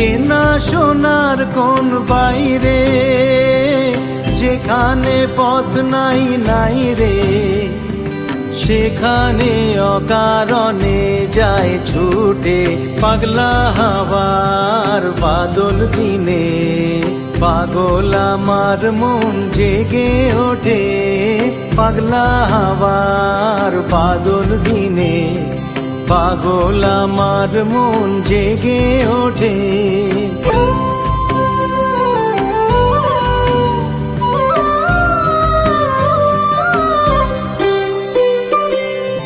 চেনা সোনার কোন বাইরে? যেখানে পথ নাই নাই রে। সেখানে অকারণে যায় ছুটে, পাগলা হাওয়ার বাদল দিনে। পাগল আমার মন জেগে ওঠে, পাগলা হাওয়ার বাদল দিনে। পাগল আমার মন জেগে ওঠে।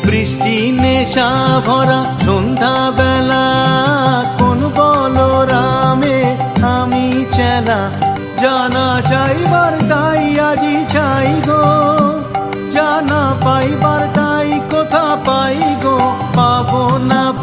বৃষ্টি নেশা ভরা সন্ধ্যা বেলা কোন বলো রামে আমি চেলা জানা চাইবার তাই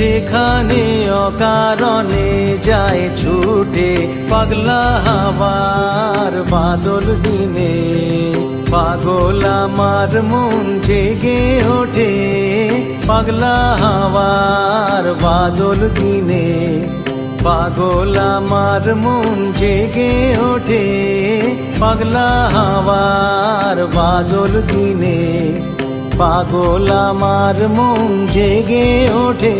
সেখানে অকারণে যায় ছুটে পাগলা হাওয়ার বাদল দিনে। পাগল আমার মন জেগে ওঠে পাগলা হাওয়ার বাদল দিনে। পাগল আমার মন জেগে ওঠে পাগলা হাওয়ার বাদল দিনে। পাগল আমার মন জেগে ওঠে।